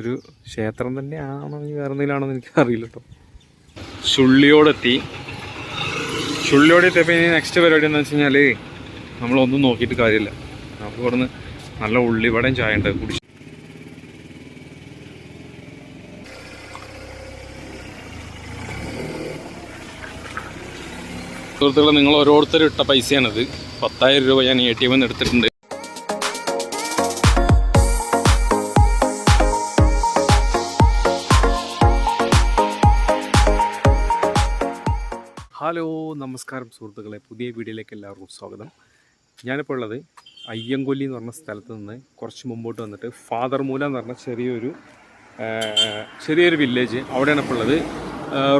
ഒരു ക്ഷേത്രം തന്നെയാണോ ഇനി വേറെ എന്തെങ്കിലാണോ എന്ന് എനിക്ക് അറിയില്ല കേട്ടോ ചുള്ളിയോടെത്തി. ചുള്ളിയോടെ എത്തിയപ്പോൾ ഇനി നെക്സ്റ്റ് പരിപാടി എന്ന് വെച്ച് കഴിഞ്ഞാൽ നമ്മളൊന്നും നോക്കിയിട്ട് കാര്യമില്ല. നമുക്ക് ഇവിടുന്ന് നല്ല ഉള്ളിവടയും ചായ ഉണ്ട് കുടിച്ച്. സുഹൃത്തുക്കളെ നിങ്ങൾ ഓരോരുത്തരും ഇട്ട പൈസയാണിത്. പത്തായിരം രൂപ ഞാൻ എ ടി എമ്മിൽ നിന്ന് എടുത്തിട്ടുണ്ട്. നമസ്കാരം സുഹൃത്തുക്കളെ പുതിയ വീഡിയോയിലേക്ക് എല്ലാവർക്കും സ്വാഗതം. ഞാനിപ്പോൾ ഉള്ളത് അയ്യങ്കൊല്ലി എന്ന് പറഞ്ഞ സ്ഥലത്ത് നിന്ന് കുറച്ച് മുമ്പോട്ട് വന്നിട്ട് ഫാദർ മൂല എന്ന് പറഞ്ഞ ചെറിയൊരു ചെറിയൊരു വില്ലേജ് അവിടെയാണ് ഇപ്പോൾ ഉള്ളത്.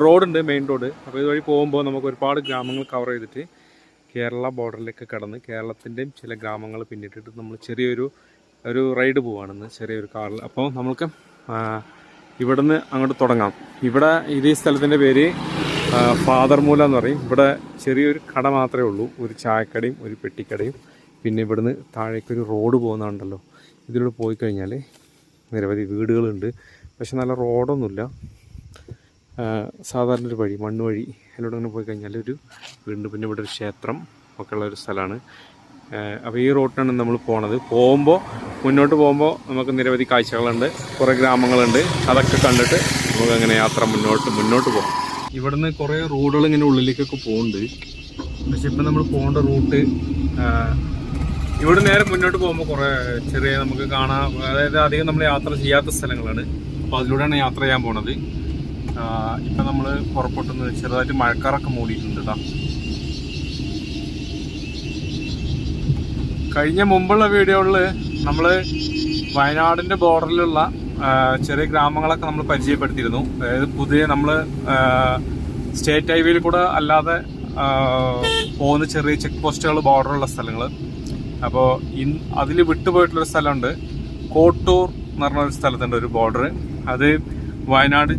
റോഡുണ്ട് മെയിൻ റോഡ് അപ്പോൾ ഇതുവഴി പോകുമ്പോൾ നമുക്ക് ഒരുപാട് ഗ്രാമങ്ങൾ കവർ ചെയ്തിട്ട് കേരള ബോർഡറിലേക്ക് കടന്ന് കേരളത്തിന്റെയും ചില ഗ്രാമങ്ങൾ പിന്നിട്ടിട്ട് നമ്മൾ ചെറിയൊരു ഒരു റൈഡ് പോവാണെന്ന് ചെറിയൊരു കാറിൽ അപ്പോൾ നമുക്ക് ഇവിടുന്ന് അങ്ങോട്ട് തുടങ്ങാം. ഇവിടെ ഇതേ സ്ഥലത്തിന്റെ പേര് ഫാദർ മൂല എന്ന് പറയും. ഇവിടെ ചെറിയൊരു കട മാത്രമേ ഉള്ളൂ. ഒരു ചായക്കടയും ഒരു പെട്ടിക്കടയും. പിന്നെ ഇവിടുന്ന് താഴേക്കൊരു റോഡ് പോകുന്നുണ്ടല്ലോ ഇതിലൂടെ പോയി കഴിഞ്ഞാൽ നിരവധി വീടുകളുണ്ട്. പക്ഷെ നല്ല റോഡൊന്നുമില്ല സാധാരണ ഒരു വഴി മണ്ണ് വഴി അതിലൂടെ അങ്ങനെ പോയി കഴിഞ്ഞാൽ ഒരു വീണ്ടും പിന്നെ ഇവിടെ ഒരു ക്ഷേത്രം ഒക്കെയുള്ള ഒരു സ്ഥലമാണ്. അപ്പോൾ ഈ റോട്ടിനാണ് നമ്മൾ പോണത്. പോകുമ്പോൾ മുന്നോട്ട് പോകുമ്പോൾ നമുക്ക് നിരവധി കാഴ്ചകളുണ്ട്. കുറേ ഗ്രാമങ്ങളുണ്ട്. അതൊക്കെ കണ്ടിട്ട് നമുക്ക് അങ്ങനെ യാത്ര മുന്നോട്ട് മുന്നോട്ട് പോകാം. ഇവിടുന്ന് കുറേ റോഡുകൾ ഇങ്ങനെ ഉള്ളിലേക്കൊക്കെ പോകുന്നുണ്ട് പക്ഷെ ഇപ്പം നമ്മൾ പോകേണ്ട റൂട്ട് ഇവിടെ നേരെ മുന്നോട്ട് പോകുമ്പോൾ കുറേ ചെറിയ നമുക്ക് കാണാം അതായത് അധികം നമ്മൾ യാത്ര ചെയ്യാത്ത സ്ഥലങ്ങളാണ്. അപ്പോൾ അതിലൂടെയാണ് യാത്ര ചെയ്യാൻ പോണത്. ഇപ്പം നമ്മൾ പുറപ്പെട്ടെന്ന് ചെറുതായിട്ട് മഴക്കാറൊക്കെ മൂടിയിട്ടുണ്ട് കേട്ടോ കഴിഞ്ഞ മുമ്പുള്ള വീഡിയോകളിൽ നമ്മൾ വയനാടിന്റെ ബോർഡറിലുള്ള ചെറിയ ഗ്രാമങ്ങളൊക്കെ നമ്മൾ പരിചയപ്പെടുത്തിയിരുന്നു. അതായത് പുതിയ നമ്മൾ സ്റ്റേറ്റ് ഹൈവേയിൽ കൂടെ അല്ലാതെ പോകുന്ന ചെറിയ ചെക്ക് പോസ്റ്റുകൾ ബോർഡറുള്ള സ്ഥലങ്ങൾ അപ്പോൾ ഇൻ അതിൽ വിട്ടുപോയിട്ടുള്ളൊരു സ്ഥലമുണ്ട്. കോട്ടൂർ എന്ന് പറഞ്ഞ ഒരു സ്ഥലത്തുണ്ട് ഒരു ബോർഡർ അത് വയനാട്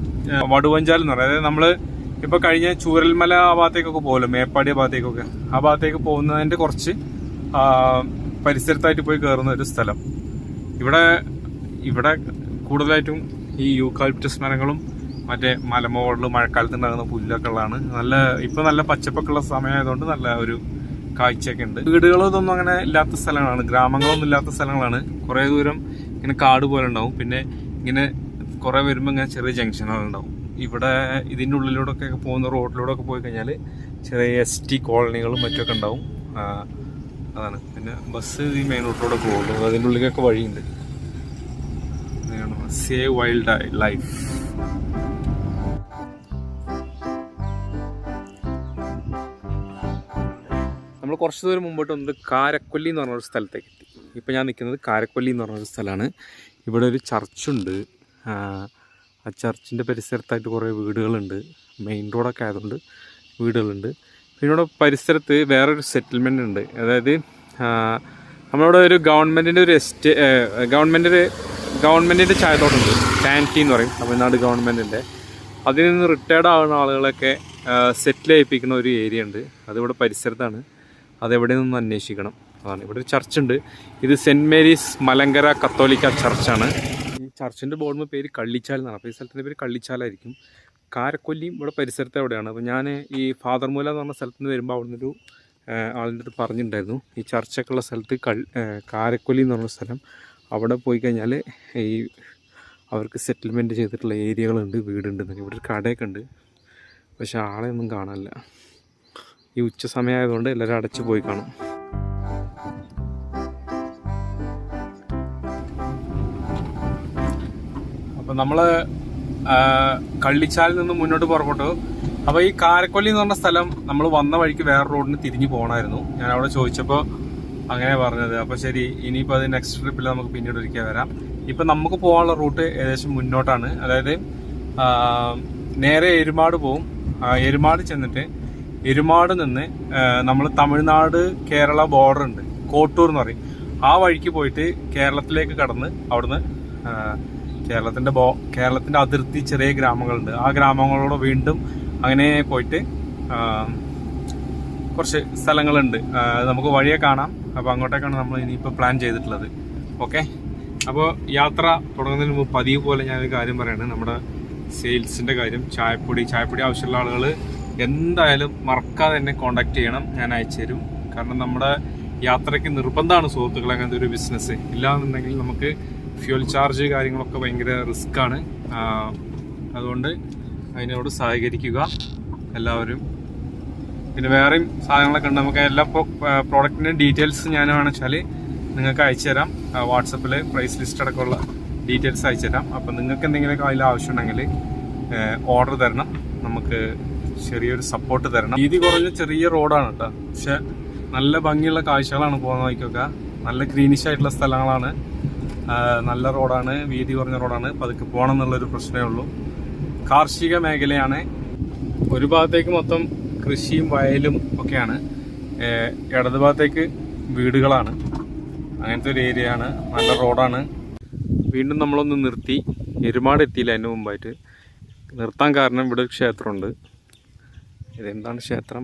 വടുവഞ്ചാൽ എന്ന് പറയുന്നത് നമ്മൾ ഇപ്പോൾ കഴിഞ്ഞ ചൂരൽമല ആ ഭാഗത്തേക്കൊക്കെ പോകുമല്ലോ മേപ്പാടി ഭാഗത്തേക്കൊക്കെ. ആ ഭാഗത്തേക്ക് പോകുന്നതിന്റെ കുറച്ച് പരിസരത്തായിട്ട് പോയി കയറുന്ന ഒരു സ്ഥലം. ഇവിടെ ഇവിടെ കൂടുതലായിട്ടും ഈ യൂക്കാലിപ്റ്റസ് മരങ്ങളും മറ്റേ മലമുകളിൽ മഴക്കാലത്ത് ഉണ്ടാകുന്ന പുല്ലൊക്കെ ഉള്ളതാണ് നല്ല ഇപ്പം നല്ല പച്ചപ്പൊക്കെ ഉള്ള സമയമായതുകൊണ്ട് നല്ല ഒരു കാഴ്ചയൊക്കെ ഉണ്ട്. വീടുകളൊന്നും അങ്ങനെ ഇല്ലാത്ത സ്ഥലങ്ങളാണ്. ഗ്രാമങ്ങളൊന്നും ഇല്ലാത്ത സ്ഥലങ്ങളാണ്. കുറേ ദൂരം ഇങ്ങനെ കാട് പോലെ ഉണ്ടാവും. പിന്നെ ഇങ്ങനെ കുറേ വരുമ്പോൾ ഇങ്ങനെ ചെറിയ ജംഗ്ഷനുകൾ ഉണ്ടാവും. ഇവിടെ ഇതിന്റെ ഉള്ളിലൂടെ ഒക്കെ പോകുന്ന റോഡിലൂടെ ഒക്കെ പോയി കഴിഞ്ഞാൽ ചെറിയ എസ് ടി കോളനികളും മറ്റൊക്കെ ഉണ്ടാവും. അതാണ്. പിന്നെ ബസ് ഈ മെയിൻ റോഡിലൂടെ പോകുള്ളൂ അതിന്റെ ഉള്ളിലൊക്കെ വഴിയുണ്ട്. Save wildlife. നമ്മൾ കുറച്ച് ദൂരം മുമ്പോട്ട് വന്നത് കാരക്കൊല്ലി എന്ന് പറഞ്ഞൊരു സ്ഥലത്തേക്ക് എത്തി. ഇപ്പോൾ ഞാൻ നിൽക്കുന്നത് കാരക്കൊല്ലി എന്ന് പറഞ്ഞൊരു സ്ഥലമാണ്. ഇവിടെ ഒരു ചർച്ചുണ്ട്. ആ ചർച്ചിന്റെ പരിസരത്തായിട്ട് കുറേ വീടുകളുണ്ട്. മെയിൻ റോഡൊക്കെ ആയതുകൊണ്ട് വീടുകളുണ്ട്. പിന്നെ ഇവിടെ പരിസരത്ത് വേറൊരു സെറ്റിൽമെന്റ് ഉണ്ട്. അതായത് നമ്മളിവിടെ ഒരു ഗവൺമെന്റിന്റെ ഒരു എസ്റ്റേ ഗവൺമെന്റ് ഗവൺമെന്റിന്റെ ചായത്തോട്ടുണ്ട്. കാന്റീൻ എന്ന് പറയും തമിഴ്നാട് ഗവൺമെന്റിന്റെ അതിൽ നിന്ന് റിട്ടയർഡ് ആവുന്ന ആളുകളൊക്കെ സെറ്റിൽ ചെയ്യിപ്പിക്കുന്ന ഒരു ഏരിയ ഉണ്ട്. അതിവിടെ പരിസരത്താണ്. അതെവിടെ നിന്ന് അന്വേഷിക്കണം? അതാണ്. ഇവിടെ ഒരു ചർച്ച് ഉണ്ട്. ഇത് സെന്റ് മേരീസ് മലങ്കര കത്തോലിക്ക ചർച്ചാണ് ഈ ചർച്ചിന്റെ ബോർഡിന് പേര് കള്ളിച്ചാൽ എന്നാണ്. അപ്പോൾ ഈ സ്ഥലത്തിന്റെ പേര് കള്ളിച്ചാലായിരിക്കും. കാരക്കൊല്ലിയും ഇവിടെ പരിസരത്ത് എവിടെയാണ്? അപ്പോൾ ഞാൻ ഈ ഫാദർ മൂല എന്ന് പറഞ്ഞ സ്ഥലത്ത് നിന്ന് വരുമ്പോൾ അവിടെ നിന്നൊരു ആളിന്റെ അടുത്ത് പറഞ്ഞിട്ടുണ്ടായിരുന്നു. ഈ ചർച്ചൊക്കെ ഉള്ള സ്ഥലത്ത് കൾ കാരക്കൊല്ലി എന്ന് പറഞ്ഞ സ്ഥലം. അവിടെ പോയി കഴിഞ്ഞാൽ ഈ അവർക്ക് സെറ്റിൽമെന്റ് ചെയ്തിട്ടുള്ള ഏരിയകളുണ്ട് വീടുണ്ട് ഇവിടെ ഒരു കടയൊക്കെ ഉണ്ട് പക്ഷെ ആളെ ഒന്നും കാണാനില്ല. ഈ ഉച്ച സമയമായതുകൊണ്ട് എല്ലാവരും അടച്ചു പോയി കാണും. അപ്പം നമ്മൾ കള്ളിച്ചാലിൽ നിന്ന് മുന്നോട്ട് പുറപ്പെട്ടു. അപ്പോൾ ഈ കാരക്കൊല്ലി എന്ന് പറഞ്ഞ സ്ഥലം നമ്മൾ വന്ന വഴിക്ക് വേറെ റോഡിന് തിരിഞ്ഞു പോകണമായിരുന്നു ഞാൻ അവിടെ ചോദിച്ചപ്പോൾ അങ്ങനെ പറഞ്ഞത്. അപ്പോൾ ശരി ഇനിയിപ്പോൾ അത് നെക്സ്റ്റ് ട്രിപ്പിൽ നമുക്ക് പിന്നീട് ഒരിക്കൽ വരാം. ഇപ്പം നമുക്ക് പോകാനുള്ള റൂട്ട് ഏകദേശം മുന്നോട്ടാണ്. അതായത് നേരെ എരുമാട് പോവും. എരുമാട് ചെന്നിട്ട് എരുമാട് നിന്ന് നമ്മൾ തമിഴ്നാട് കേരള ബോർഡർ ഉണ്ട്. കോട്ടൂർ എന്ന് പറയും. ആ വഴിക്ക് പോയിട്ട് കേരളത്തിലേക്ക് കടന്ന് അവിടുന്ന് കേരളത്തിന്റെ ബോ കേരളത്തിന്റെ അതിർത്തി ചെറിയ ഗ്രാമങ്ങളുണ്ട്. ആ ഗ്രാമങ്ങളോട് വീണ്ടും അങ്ങനെ പോയിട്ട് കുറച്ച് സ്ഥലങ്ങളുണ്ട്. നമുക്ക് വഴിയെ കാണാം. അപ്പോൾ അങ്ങോട്ടേക്കാണ് നമ്മൾ ഇനിയിപ്പോൾ പ്ലാൻ ചെയ്തിട്ടുള്ളത്. ഓക്കെ അപ്പോൾ യാത്ര തുടങ്ങുന്നതിന് മുമ്പ് പതിവ് പോലെ ഞാനൊരു കാര്യം പറയുന്നത് നമ്മുടെ സെയിൽസിന്റെ കാര്യം ചായപ്പൊടി ചായപ്പൊടി ആവശ്യമുള്ള ആളുകൾ എന്തായാലും മറക്കാതെ എന്നെ കോണ്ടാക്ട് ചെയ്യണം. ഞാൻ അയച്ചു തരും. കാരണം നമ്മുടെ യാത്രയ്ക്ക് നിർബന്ധമാണ് സുഹൃത്തുക്കൾ അങ്ങനത്തെ ഒരു ബിസിനസ് ഇല്ലാന്നുണ്ടെങ്കിൽ നമുക്ക് ഫ്യൂൽ ചാർജ് കാര്യങ്ങളൊക്കെ ഭയങ്കര റിസ്ക്കാണ് അതുകൊണ്ട് അതിനോട് സഹകരിക്കുക. എല്ലാവരും പിന്നെ വേറെയും സാധനങ്ങളൊക്കെ ഉണ്ട്. നമുക്ക് എല്ലാ പ്രോഡക്റ്റിന്റെ ഡീറ്റെയിൽസ് ഞാൻ വേണമെച്ചാൽ നിങ്ങൾക്ക് അയച്ചു തരാം. വാട്സപ്പിൽ പ്രൈസ് ലിസ്റ്റ് അടക്കമുള്ള ഡീറ്റെയിൽസ് അയച്ചു തരാം. അപ്പം നിങ്ങൾക്ക് എന്തെങ്കിലുമൊക്കെ അതിൽ ആവശ്യമുണ്ടെങ്കിൽ ഓർഡർ തരണം. നമുക്ക് ചെറിയൊരു സപ്പോർട്ട് തരണം. വീതി കുറഞ്ഞ ചെറിയ റോഡാണ് കേട്ടോ പക്ഷെ നല്ല ഭംഗിയുള്ള കാഴ്ചകളാണ് പോകുന്ന വഴിക്കൊക്കെ. നല്ല ഗ്രീനിഷ് ആയിട്ടുള്ള സ്ഥലങ്ങളാണ്. നല്ല റോഡാണ് വീതി കുറഞ്ഞ റോഡാണ് പതുക്കെ പോകണം എന്നുള്ളൊരു പ്രശ്നമേ ഉള്ളൂ. കാർഷിക മേഖലയാണ്. ഒരു ഭാഗത്തേക്ക് മൊത്തം കൃഷിയും വയലും ഒക്കെയാണ്. ഇടതുഭാഗത്തേക്ക് ഇടത് ഭാഗത്തേക്ക് വീടുകളാണ്. അങ്ങനത്തെ ഒരു ഏരിയ ആണ് നല്ല റോഡാണ്. വീണ്ടും നമ്മളൊന്ന് നിർത്തി. എരുമാട് എത്തിയില്ല അതിന് മുമ്പായിട്ട്. നിർത്താൻ കാരണം ഇവിടെ ഒരു ക്ഷേത്രമുണ്ട്. ഇതെന്താണ് ക്ഷേത്രം?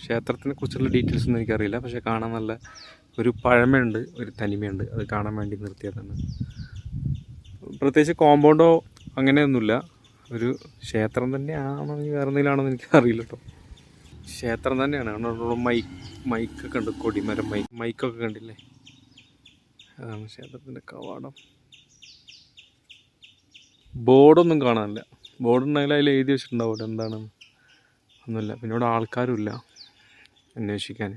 ക്ഷേത്രത്തിനെ കുറിച്ചുള്ള ഡീറ്റെയിൽസ് ഒന്നും എനിക്കറിയില്ല. പക്ഷേ കാണാൻ നല്ല ഒരു പഴമയുണ്ട് ഒരു തനിമയുണ്ട്. അത് കാണാൻ വേണ്ടി നിർത്തിയതാണ്. പ്രത്യേകിച്ച് കോമ്പൗണ്ടോ അങ്ങനെയൊന്നുമില്ല. ഒരു ക്ഷേത്രം തന്നെയാണോ ഇനി എന്തെങ്കിലും ആണോ എന്ന് എനിക്ക് അറിയില്ല കേട്ടോ. ക്ഷേത്രം തന്നെയാണ്. അവിടെ മൈക്ക് മൈക്കൊക്കെ ഉണ്ട് കൊടിമരം മൈക്ക് മൈക്കൊക്കെ കണ്ടില്ലേ? അതാണ് ക്ഷേത്രത്തിന്റെ കവാടം. ബോർഡൊന്നും കാണാനില്ല. ബോർഡ് ഉണ്ടെങ്കിൽ അതിൽ എഴുതി വെച്ചിട്ടുണ്ടാവും അവിടെ എന്താണെന്ന് ഒന്നുമില്ല പിന്നെ ഇവിടെ ആൾക്കാരും ഇല്ല അന്വേഷിക്കാൻ.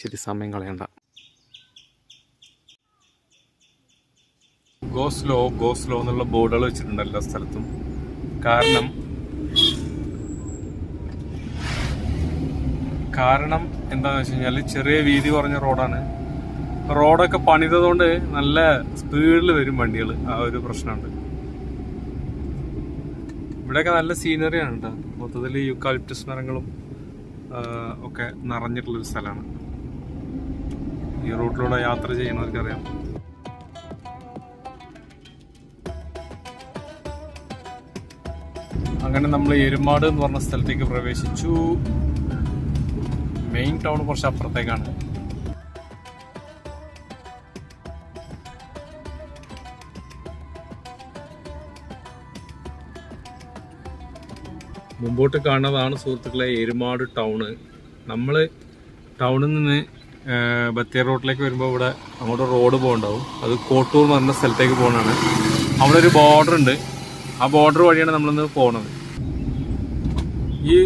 ശരി സമയം കളയണ്ട. ഗോസ്ലോ ഗോസ്ലോ എന്നുള്ള ബോർഡുകൾ വെച്ചിട്ടുണ്ട് എല്ലാ സ്ഥലത്തും. കാരണം കാരണം എന്താണെന്ന് വെച്ച് കഴിഞ്ഞാൽ ചെറിയ വീതി കുറഞ്ഞ റോഡാണ്. റോഡൊക്കെ പണിതതുകൊണ്ട് നല്ല സ്പീഡിൽ വരും വണ്ടികൾ ആ ഒരു പ്രശ്നമുണ്ട്. ഇവിടെയൊക്കെ നല്ല സീനറിയാണ് കേട്ടോ മൊത്തത്തിൽ യുക്കാലിപ്റ്റസ് മരങ്ങളും ഒക്കെ നിറഞ്ഞിട്ടുള്ളൊരു സ്ഥലമാണ്. ഈ റൂട്ടിലൂടെ യാത്ര ചെയ്യുന്നവർക്കറിയാം. അങ്ങനെ നമ്മൾ എരുമാട് എന്ന് പറഞ്ഞ സ്ഥലത്തേക്ക് പ്രവേശിച്ചു. മെയിൻ ടൗൺ കുറച്ച് അപ്പുറത്തേക്കാണ്. മുമ്പോട്ട് കാണുന്നതാണ് സുഹൃത്തുക്കളെ എരുമാട് ടൗണ് നമ്മൾ ടൗണിൽ നിന്ന് ബത്തേർ റോഡിലേക്ക് വരുമ്പോൾ ഇവിടെ അങ്ങോട്ട് റോഡ് പോകുന്നുണ്ടാവും അത് കോട്ടൂർ എന്ന് പറഞ്ഞ സ്ഥലത്തേക്ക് പോകുന്നതാണ് അവിടെ ഒരു ബോർഡർ ഉണ്ട്. ആ ബോർഡർ വഴിയാണ് നമ്മളിന്ന് പോകുന്നത് ഈ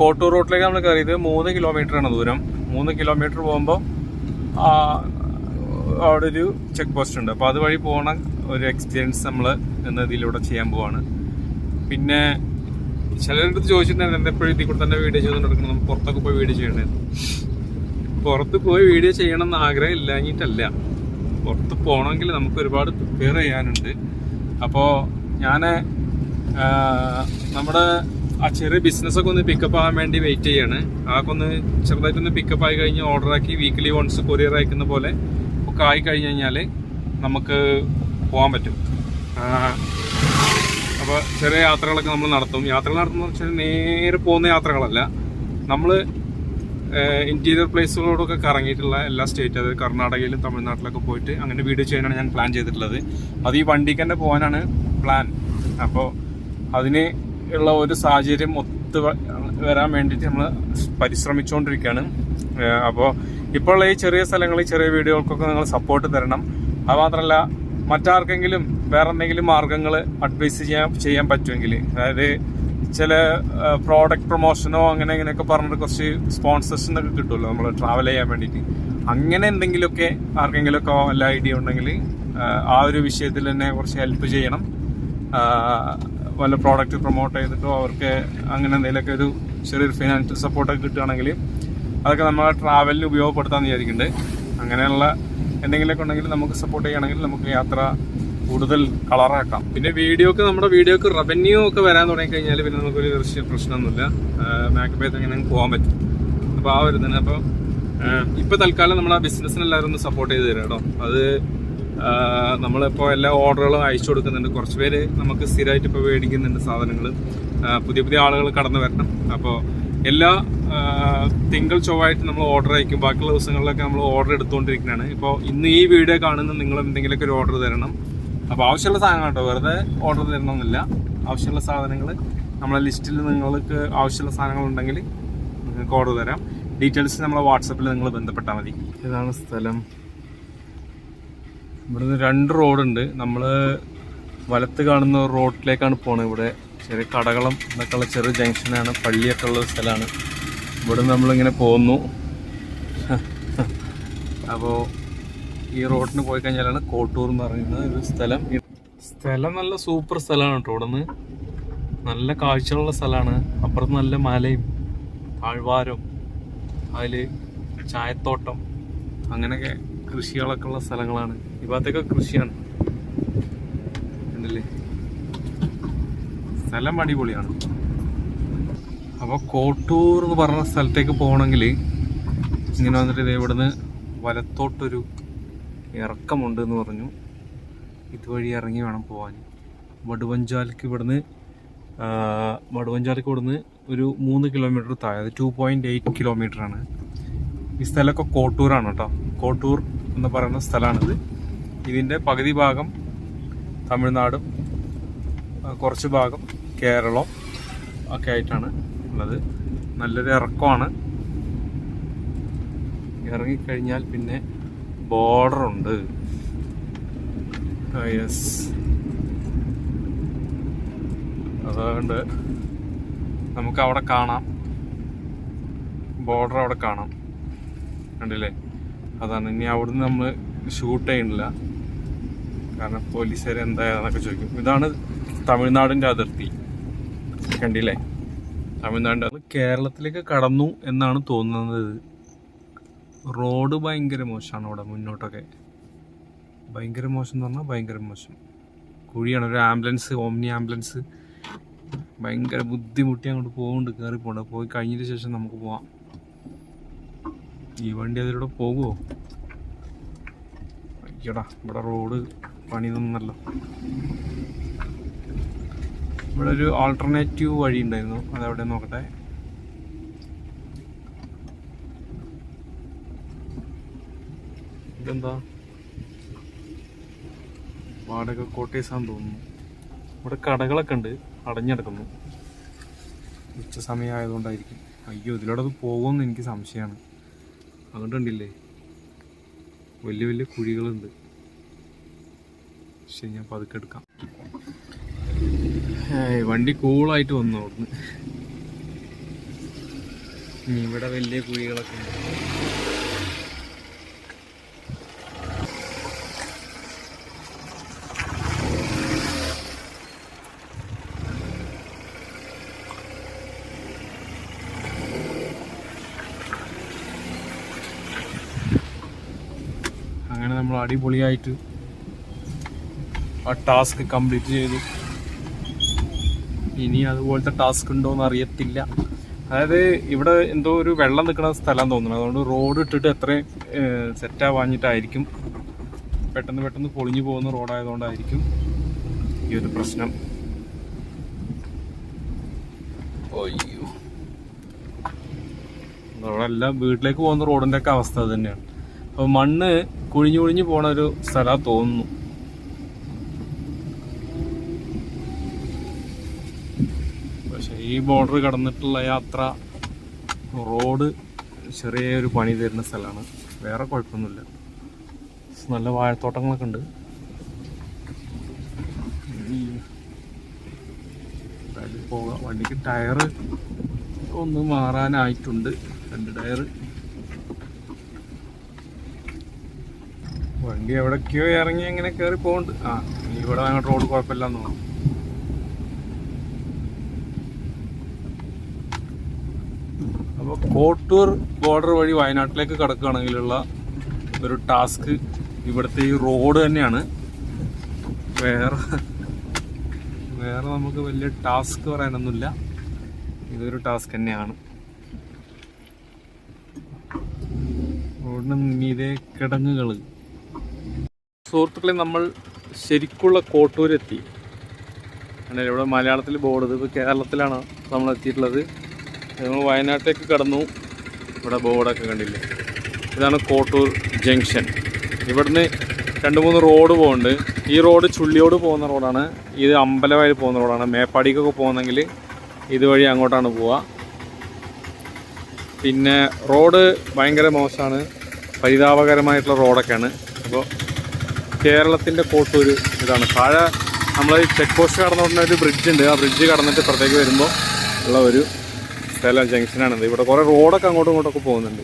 കോട്ടൂർ റോഡിലേക്ക് നമ്മൾ കയറിയത് മൂന്ന് കിലോമീറ്റർ ആണ് ദൂരം. മൂന്ന് കിലോമീറ്റർ പോകുമ്പോൾ അവിടെ ഒരു ചെക്ക് പോസ്റ്റ് ഉണ്ട്. അപ്പോൾ അതുവഴി പോകണ ഒരു എക്സ്പീരിയൻസ് നമ്മൾ ഇന്ന് ഇതിലൂടെ ചെയ്യാൻ പോവാണ്. പിന്നെ ചിലരുടെ അടുത്ത് ചോദിച്ചിട്ടുണ്ടായിരുന്നു എപ്പോഴും ഇതിൽ കൂടെ തന്നെ വീഡിയോ ചെയ്തുകൊണ്ട് നടക്കണം നമുക്ക് പുറത്തൊക്കെ പോയി വീഡിയോ ചെയ്യണമായിരുന്നു പുറത്ത് പോയി വീഡിയോ ചെയ്യണം എന്ന് ആഗ്രഹം ഇല്ലാഞ്ഞിട്ടല്ല. പുറത്ത് പോകണമെങ്കിൽ നമുക്ക് ഒരുപാട് പ്രിപ്പയർ ചെയ്യാനുണ്ട്. അപ്പോൾ ഞാൻ നമ്മുടെ ആ ചെറിയ ബിസിനസ്സൊക്കെ ഒന്ന് പിക്കപ്പ് ആകാൻ വേണ്ടി വെയിറ്റ് ചെയ്യാണ്. ആകെ ഒന്ന് ചെറുതായിട്ടൊന്ന് പിക്കപ്പ് ആയി കഴിഞ്ഞ് ഓർഡർ ആക്കി വീക്കിലി വൺസ് കൊറിയർ അയക്കുന്ന പോലെ ഒക്കെ ആയി കഴിഞ്ഞ് കഴിഞ്ഞാൽ നമുക്ക് പോകാൻ പറ്റും. അപ്പോൾ ചെറിയ യാത്രകളൊക്കെ നമ്മൾ നടത്തും. യാത്രകൾ നടത്തുന്ന വെച്ചാൽ നേരെ പോകുന്ന യാത്രകളല്ല. നമ്മൾ ഇന്റീരിയർ പ്ലേസുകളോടൊക്കെ കറങ്ങിയിട്ടുള്ള എല്ലാ സ്റ്റേറ്റ് അതായത് കർണാടകയിലും തമിഴ്നാട്ടിലൊക്കെ പോയിട്ട് അങ്ങനെ വീഡിയോ ചെയ്യാനാണ് ഞാൻ പ്ലാൻ ചെയ്തിട്ടുള്ളത്. അത് ഈ വണ്ടിക്ക് തന്നെ പോകാനാണ് പ്ലാൻ അപ്പോൾ അതിന് ഉള്ള ഒരു സാഹചര്യം ഒത്തു വരാൻ വേണ്ടിയിട്ട് നമ്മൾ പരിശ്രമിച്ചുകൊണ്ടിരിക്കുകയാണ് അപ്പോൾ ഇപ്പോൾ ഈ ചെറിയ സ്ഥലങ്ങളിൽ ചെറിയ വീഡിയോകൾക്കൊക്കെ നിങ്ങൾ സപ്പോർട്ട് തരണം. അത് മാത്രമല്ല മറ്റാർക്കെങ്കിലും വേറെ എന്തെങ്കിലും മാർഗങ്ങൾ അഡ്വൈസ് ചെയ്യാൻ ചെയ്യാൻ പറ്റുമെങ്കിൽ അതായത് ചില പ്രോഡക്റ്റ് പ്രൊമോഷനോ അങ്ങനെ ഇങ്ങനെയൊക്കെ പറഞ്ഞിട്ട് കുറച്ച് സ്പോൺസേഴ്സിനൊക്കെ കിട്ടുമല്ലോ നമ്മൾ ട്രാവൽ ചെയ്യാൻ വേണ്ടിയിട്ട്. അങ്ങനെ എന്തെങ്കിലുമൊക്കെ ആർക്കെങ്കിലുമൊക്കെ വല്ല ഐഡിയ ഉണ്ടെങ്കിൽ ആ ഒരു വിഷയത്തിൽ തന്നെ കുറച്ച് ഹെൽപ്പ് ചെയ്യണം. വല്ല പ്രോഡക്റ്റ് പ്രൊമോട്ട് ചെയ്തിട്ടോ അവർക്ക് അങ്ങനെ എന്തെങ്കിലുമൊക്കെ ഒരു ചെറിയൊരു ഫിനാൻഷ്യൽ സപ്പോർട്ടൊക്കെ കിട്ടുകയാണെങ്കിൽ അതൊക്കെ നമ്മളെ ട്രാവലിന് ഉപയോഗപ്പെടുത്താമെന്ന് വിചാരിക്കുന്നുണ്ട്. അങ്ങനെയുള്ള എന്തെങ്കിലുമൊക്കെ ഉണ്ടെങ്കിൽ നമുക്ക് സപ്പോർട്ട് ചെയ്യുകയാണെങ്കിൽ നമുക്ക് യാത്ര കൂടുതൽ കളറാക്കാം പിന്നെ വീഡിയോക്ക് നമ്മുടെ വീഡിയോക്ക് റവന്യൂ ഒക്കെ വരാൻ തുടങ്ങിക്കഴിഞ്ഞാൽ പിന്നെ നമുക്കൊരു ദൃശ്യ പ്രശ്നമൊന്നുമില്ല. മാക്കപ്പ് അങ്ങനെ പോകാൻ പറ്റും. അപ്പോൾ ആ ഒരു തന്നെ അപ്പോൾ ഇപ്പോൾ തൽക്കാലം നമ്മൾ ആ ബിസിനസ്സിനെല്ലാവരും ഒന്ന് സപ്പോർട്ട് ചെയ്ത് തരാം കേട്ടോ. അത് നമ്മളിപ്പോൾ എല്ലാ ഓർഡറുകളും അയച്ചു കൊടുക്കുന്നുണ്ട്. കുറച്ച് പേര് നമുക്ക് സ്ഥിരമായിട്ട് ഇപ്പോൾ മേടിക്കുന്നുണ്ട് സാധനങ്ങൾ പുതിയ പുതിയ ആളുകൾ കടന്നു വരണം. അപ്പോൾ എല്ലാ തിങ്കൾ ചൊവ്വായിട്ട് നമ്മൾ ഓർഡർ അയക്കും. ബാക്കിയുള്ള ദിവസങ്ങളിലൊക്കെ നമ്മൾ ഓർഡർ എടുത്തുകൊണ്ടിരിക്കുകയാണ് ഇപ്പോൾ ഇന്ന് ഈ വീഡിയോ കാണുന്ന നിങ്ങൾ എന്തെങ്കിലുമൊക്കെ ഒരു ഓർഡർ തരണം. അപ്പോൾ ആവശ്യമുള്ള സാധനം കേട്ടോ. വെറുതെ ഓർഡർ തരണമെന്നില്ല ആവശ്യമുള്ള സാധനങ്ങൾ നമ്മളെ ലിസ്റ്റിൽ നിങ്ങൾക്ക് ആവശ്യമുള്ള സാധനങ്ങൾ ഉണ്ടെങ്കിൽ നിങ്ങൾക്ക് ഓർഡർ തരാം. ഡീറ്റെയിൽസ് നമ്മളെ വാട്സപ്പിൽ നിങ്ങൾ ബന്ധപ്പെട്ടാൽ മതി. ഇതാണ് സ്ഥലം. ഇവിടുന്ന് രണ്ട് റോഡുണ്ട്. നമ്മൾ വലത്ത് കാണുന്ന റോഡിലേക്കാണ് പോണത് ഇവിടെ. ചെറിയ കടകളും എന്നൊക്കെയുള്ള ചെറിയ ജംഗ്ഷനാണ്. പള്ളിയൊക്കെ ഉള്ള സ്ഥലമാണ്. ഇവിടെ നമ്മളിങ്ങനെ പോകുന്നു അപ്പോൾ ഈ റോഡിന് പോയി കഴിഞ്ഞാലാണ് കോട്ടൂർ എന്ന് പറയുന്ന ഒരു സ്ഥലം. സ്ഥലം നല്ല സൂപ്പർ സ്ഥലമാണ് കേട്ടോ ഇവിടെ നിന്ന് നല്ല കാഴ്ചകളുള്ള സ്ഥലമാണ്. അപ്പുറത്ത് നല്ല മലയും താഴ്വാരം അതിൽ ചായത്തോട്ടം അങ്ങനെയൊക്കെ കൃഷികളൊക്കെ ഉള്ള സ്ഥലങ്ങളാണ്. ഈ ഭാഗത്തൊക്കെ കൃഷിയാണ്. ഉണ്ടല്ലേ സ്ഥലം അടിപൊളിയാണ്. അപ്പോൾ കോട്ടൂർ എന്ന് പറഞ്ഞ സ്ഥലത്തേക്ക് പോകണമെങ്കിൽ ഇങ്ങനെ വന്നിട്ട് ഇവിടുന്ന് വലത്തോട്ടൊരു ഇറക്കമുണ്ട് എന്ന് പറഞ്ഞു. ഇതുവഴി ഇറങ്ങി വേണം പോകാൻ വടുവഞ്ചാലിക്ക് ഇവിടുന്ന് വടുവഞ്ചാലിക്ക് ഇവിടുന്ന് ഒരു മൂന്ന് കിലോമീറ്റർ താഴെ അത് ടു പോയിന്റ് എയ്റ്റ് കിലോമീറ്റർ ആണ്. ഈ സ്ഥലമൊക്കെ കോട്ടൂരാണ് കേട്ടോ. കോട്ടൂർ എന്ന് പറയുന്ന സ്ഥലമാണിത്. ഇതിന്റെ പകുതി ഭാഗം തമിഴ്നാടും കുറച്ച് ഭാഗം കേരളവും ഒക്കെ ആയിട്ടാണ് ഉള്ളത്. നല്ലൊരു ഇറക്കമാണ്. ഇറങ്ങിക്കഴിഞ്ഞാൽ പിന്നെ ബോർഡറുണ്ട് യെസ് അതുകൊണ്ട് നമുക്ക് അവിടെ കാണാം. ബോർഡർ അവിടെ കാണാം. കണ്ടില്ലേ? അതാണ്. ഇനി അവിടുന്ന് നമ്മൾ ഷൂട്ട് ചെയ്യണില്ല കാരണം പോലീസുകാർ എന്തായാന്നൊക്കെ ചോദിക്കും. ഇതാണ് തമിഴ്നാടിന്റെ അതിർത്തി. കണ്ടില്ലേ? തമിഴ്നാടിന്റെ കേരളത്തിലേക്ക് കടന്നു എന്നാണ് തോന്നുന്നത്. റോഡ് ഭയങ്കര മോശമാണ് അവിടെ മുന്നോട്ടൊക്കെ. ഭയങ്കര മോശം എന്ന് പറഞ്ഞാൽ ഭയങ്കര മോശം. കുഴിയാണ് ഒരു ആംബുലൻസ് ഓമ്നി ആംബുലൻസ്. ഭയങ്കര ബുദ്ധിമുട്ടി അങ്ങോട്ട് പോകുന്നുണ്ട് കയറി പോകണ്ട പോയി കഴിഞ്ഞതിന് ശേഷം നമുക്ക് പോവാം. ഈ വണ്ടി അതിലൂടെ പോകുമോ അയ്യടാ ഇവിടെ റോഡ് പണി നിന്നല്ലോ ഇവിടെ ഒരു ആൾട്ടർനേറ്റീവ് വഴി ഉണ്ടായിരുന്നു. അതെവിടെ നോക്കട്ടെ. ഇതെന്താ? വാടക കോട്ടേഴ്സാന്ന് തോന്നുന്നു. ഇവിടെ കടകളൊക്കെ ഉണ്ട്. അടഞ്ഞെടുക്കുന്നു. ഉച്ച സമയമായതുകൊണ്ടായിരിക്കും. അയ്യോ ഇതിലൂടെ അത് പോകുമെന്ന് എനിക്ക് സംശയമാണ്. അതുകൊണ്ട് കണ്ടില്ലേ? വലിയ വലിയ കുഴികളുണ്ട്. ശരി ഞാൻ പതുക്കെ എടുക്കാം. വണ്ടി കൂളായിട്ട് വന്നു അവിടുന്ന്. ഇവിടെ വലിയ കുഴികളൊക്കെ ഉണ്ട്. അങ്ങനെ നമ്മൾ അടിപൊളിയായിട്ട് ആ ടാസ്ക് കംപ്ലീറ്റ് ചെയ്തു. ഇനി അതുപോലത്തെ ടാസ്ക് ഉണ്ടോ എന്ന് അറിയത്തില്ല. അതായത് ഇവിടെ എന്തോ ഒരു വെള്ളം നിൽക്കുന്ന സ്ഥലം തോന്നുന്നു. അതുകൊണ്ട് റോഡ് ഇട്ടിട്ട് എത്രയും സെറ്റ് ആവാഞ്ഞിട്ടായിരിക്കും. പെട്ടെന്ന് പെട്ടെന്ന് പൊളിഞ്ഞു പോകുന്ന റോഡായതുകൊണ്ടായിരിക്കും ഈ ഒരു പ്രശ്നം. അയ്യോ. വീട്ടിലേക്ക് പോകുന്ന റോഡിന്റെ ഒക്കെ അവസ്ഥ തന്നെയാണ്. അപ്പോൾ മണ്ണ് കുഴിഞ്ഞു കുഴിഞ്ഞു പോണ ഒരു സ്ഥലമാണ് തോന്നുന്നു പക്ഷേ ഈ ബോർഡർ കടന്നിട്ടുള്ള യാത്ര റോഡ് ചെറിയൊരു പണി തരുന്ന സ്ഥലമാണ്. വേറെ കുഴപ്പമൊന്നുമില്ല. നല്ല വാഴത്തോട്ടങ്ങളൊക്കെ ഉണ്ട്. പോകാം വണ്ടിക്ക് ടയറ് ഒന്ന് മാറാനായിട്ടുണ്ട്. രണ്ട് ടയറ്. വണ്ടി എവിടേക്കോ ഇറങ്ങി അങ്ങനെ കയറി പോകുന്നുണ്ട് ആ ഇവിടെ അങ്ങോട്ട് റോഡ് കുഴപ്പമില്ലാന്ന് തോന്നുന്നു. അപ്പോൾ കോട്ടൂർ ബോർഡർ വഴി വയനാട്ടിലേക്ക് കടക്കുകയാണെങ്കിലുള്ള ഒരു ടാസ്ക് ഇവിടുത്തെ ഈ റോഡ് തന്നെയാണ്. വേറെ വേറെ നമുക്ക് വലിയ ടാസ്ക് പറയാനൊന്നുമില്ല. ഇതൊരു ടാസ്ക് തന്നെയാണ്. റോഡിന് മീതെ കിടങ്ങുകൾ സുഹൃത്തുക്കളെ നമ്മൾ ശരിക്കുള്ള കോട്ടൂരെത്തി. ഇവിടെ മലയാളത്തിൽ ബോർഡ് ഇപ്പോൾ കേരളത്തിലാണ് നമ്മൾ എത്തിയിട്ടുള്ളത് നമ്മൾ വയനാട്ടിലേക്ക് കടന്നു. ഇവിടെ ബോർഡൊക്കെ കണ്ടില്ലേ? ഇതാണ് കോട്ടൂർ ജംഗ്ഷൻ. ഇവിടുന്ന് രണ്ട് മൂന്ന് റോഡ് പോകുന്നുണ്ട് ഈ റോഡ് ചുള്ളിയോട് പോകുന്ന റോഡാണ്. ഇത് അമ്പലവയൽ പോകുന്ന റോഡാണ്. മേപ്പാടിക്കൊക്കെ പോകുന്നെങ്കിൽ ഇതുവഴി അങ്ങോട്ടാണ് പോവുക. പിന്നെ റോഡ് ഭയങ്കര മോശമാണ്. പരിതാപകരമായിട്ടുള്ള റോഡൊക്കെയാണ്. അപ്പോൾ കേരളത്തിന്റെ കോട്ടൂർ ഇതാണ്. താഴെ നമ്മൾ ചെക്ക് പോസ്റ്റ് കടന്നു ഒരു ബ്രിഡ്ജ് ഉണ്ട്. ആ ബ്രിഡ്ജ് കടന്നിട്ട് പുറത്തേക്ക് വരുമ്പോൾ ഉള്ള ഒരു സ്ഥലം ജംഗ്ഷനാണിത് ഇവിടെ കുറേ റോഡൊക്കെ അങ്ങോട്ടും ഇങ്ങോട്ടൊക്കെ പോകുന്നുണ്ട്.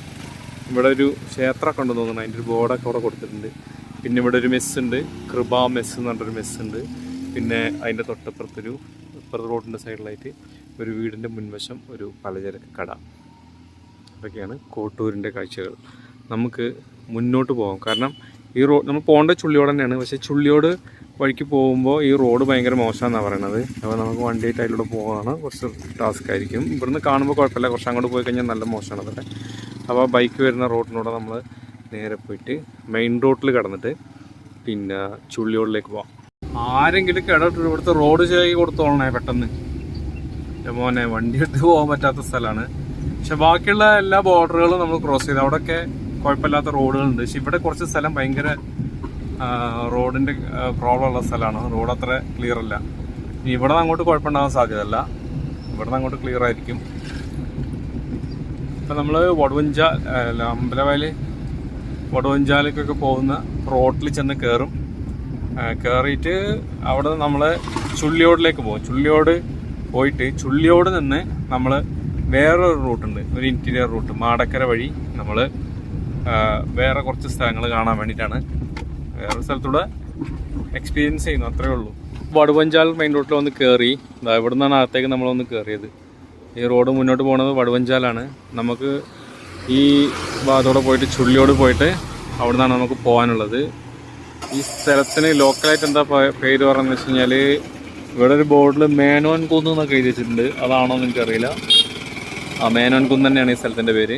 ഇവിടെ ഒരു ക്ഷേത്രമൊക്കെ ഉണ്ടെന്ന് തോന്നുന്നു. അതിന്റെ ഒരു ബോർഡൊക്കെ അവിടെ കൊടുത്തിട്ടുണ്ട്. പിന്നെ ഇവിടെ ഒരു മെസ്സ് ഉണ്ട്. കൃപ മെസ്സ് എന്ന് പറഞ്ഞൊരു മെസ്സ് ഉണ്ട്. പിന്നെ അതിന്റെ തൊട്ടപ്പുറത്തൊരു ഇപ്പുറത്ത് റോഡിന്റെ സൈഡിലായിട്ട് ഒരു വീടിന്റെ മുൻവശം ഒരു പലചരക്ക് കട. അതൊക്കെയാണ് കോട്ടൂരിന്റെ കാഴ്ചകൾ. നമുക്ക് മുന്നോട്ട് പോകാം. കാരണം ഈ റോഡ് നമ്മൾ പോകേണ്ട ചുള്ളിയോട് തന്നെയാണ്. പക്ഷേ ചുള്ളിയോട് വഴിക്ക് പോകുമ്പോൾ ഈ റോഡ് ഭയങ്കര മോശമാണെന്നാണ് പറയണത്. അപ്പോൾ നമുക്ക് വണ്ടിയായിട്ട് അതിലൂടെ പോകാണ് കുറച്ച് ടാസ്ക് ആയിരിക്കും. ഇവിടുന്ന് കാണുമ്പോൾ കുഴപ്പമില്ല. കുറച്ച് അങ്ങോട്ട് പോയി കഴിഞ്ഞാൽ നല്ല മോശമാണ് അതൊക്കെ. അപ്പോൾ ബൈക്ക് വരുന്ന റോഡിനൂടെ നമ്മൾ നേരെ പോയിട്ട് മെയിൻ റോഡിൽ കടന്നിട്ട് പിന്നെ ചുള്ളിയോടിലേക്ക് പോവാം. ആരെങ്കിലും കിടട്ട് ഇവിടുത്തെ റോഡ് ചെയ്ത് കൊടുത്തോളണേ പെട്ടെന്ന്. മോനെ വണ്ടി എടുത്ത് പോകാൻ പറ്റാത്ത സ്ഥലമാണ് പക്ഷെ ബാക്കിയുള്ള എല്ലാ ബോർഡറുകളും നമ്മൾ ക്രോസ് ചെയ്ത്. അവിടെയൊക്കെ കുഴപ്പമില്ലാത്ത റോഡുകളുണ്ട് പക്ഷെ ഇവിടെ കുറച്ച് സ്ഥലം ഭയങ്കര ആ, റോഡിന്റെ പ്രോബ്ലം ഉള്ള സ്ഥലമാണ്. റോഡ് അത്ര ക്ലിയർ അല്ല. ഇവിടെ അങ്ങോട്ട് കുഴപ്പമുണ്ടാകാൻ സാധ്യതയല്ല. ഇവിടെ അങ്ങോട്ട് ക്ലിയർ ആയിരിക്കും. ഇപ്പം നമ്മൾ വടവഞ്ച വടവഞ്ചാലേക്കൊക്കെ വടുവഞ്ചാലേക്കൊക്കെ പോകുന്ന റോട്ടിൽ ചെന്ന് കയറും കയറിയിട്ട് അവിടെ നമ്മൾ ചുള്ളിയോടിലേക്ക് പോകും. ചുള്ളിയോട് പോയിട്ട് ചുള്ളിയോട് നിന്ന് നമ്മൾ വേറൊരു റൂട്ടുണ്ട്. ഒരു ഇന്റീരിയർ റൂട്ട്. മാടക്കര വഴി നമ്മൾ വേറെ കുറച്ച് സ്ഥലങ്ങൾ കാണാൻ വേണ്ടിയിട്ടാണ് വേറെ സ്ഥലത്തൂടെ എക്സ്പീരിയൻസ് ചെയ്യുന്നു അത്രേ ഉള്ളൂ. വടുവഞ്ചാൽ മെയിൻ റോഡിൽ വന്ന് കയറി ഇവിടെ നിന്നാണ് അകത്തേക്ക് നമ്മളൊന്ന് കയറിയത് ഈ റോഡ് മുന്നോട്ട് പോകുന്നത് വടുവഞ്ചാലാണ്. നമുക്ക് ഈ ഭാഗത്തോടെ പോയിട്ട് ചുള്ളിയോട് പോയിട്ട് അവിടെ നിന്നാണ് നമുക്ക് പോകാനുള്ളത് ഈ സ്ഥലത്തിന് ലോക്കലായിട്ട് എന്താ പേര് പറയുന്നത് വെച്ച് കഴിഞ്ഞാൽ ഇവിടെ ഒരു ബോർഡിൽ മേനോൻ കുന്ന് എന്നൊക്കെ എഴുതി വെച്ചിട്ടുണ്ട് അതാണോ എന്ന് എനിക്കറിയില്ല. ആ മേനോൻ കുന്ന് തന്നെയാണ് ഈ സ്ഥലത്തിന്റെ പേര്.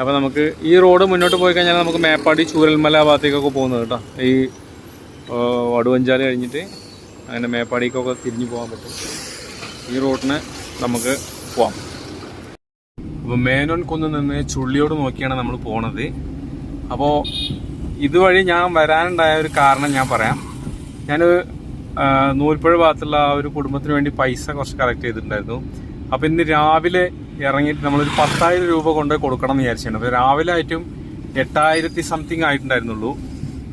അപ്പോൾ നമുക്ക് ഈ റോഡ് മുന്നോട്ട് പോയി കഴിഞ്ഞാൽ നമുക്ക് മേപ്പാടി ചൂരൽമല ഭാഗത്തേക്കൊക്കെ പോകുന്നത് കേട്ടോ. ഈ വടുവഞ്ചാൽ കഴിഞ്ഞിട്ട് അങ്ങനെ മേപ്പാടിക്കൊക്കെ തിരിഞ്ഞു പോകാൻ പറ്റും. ഈ റോഡിന് നമുക്ക് പോവാം. അപ്പോൾ മേനോൻ കുന്ന് നിന്ന് ചുള്ളിയോട് നോക്കിയാണ് നമ്മൾ പോണത്. അപ്പോൾ ഇതുവഴി ഞാൻ വരാനുണ്ടായ ഒരു കാരണം ഞാൻ പറയാം. ഞാൻ നൂൽപ്പുഴ ഭാഗത്തുള്ള ആ ഒരു കുടുംബത്തിന് വേണ്ടി പൈസ കുറച്ച് കളക്ട് ചെയ്തിട്ടുണ്ടായിരുന്നു. അപ്പോൾ ഇന്ന് രാവിലെ ഇറങ്ങിയിട്ട് നമ്മളൊരു പത്തായിരം രൂപ കൊണ്ട് കൊടുക്കണം എന്ന് വിചാരിച്ചാണ് അപ്പോൾ രാവിലെ ആയിട്ടും എട്ടായിരത്തി സംതിങ് ആയിട്ടുണ്ടായിരുന്നുള്ളൂ.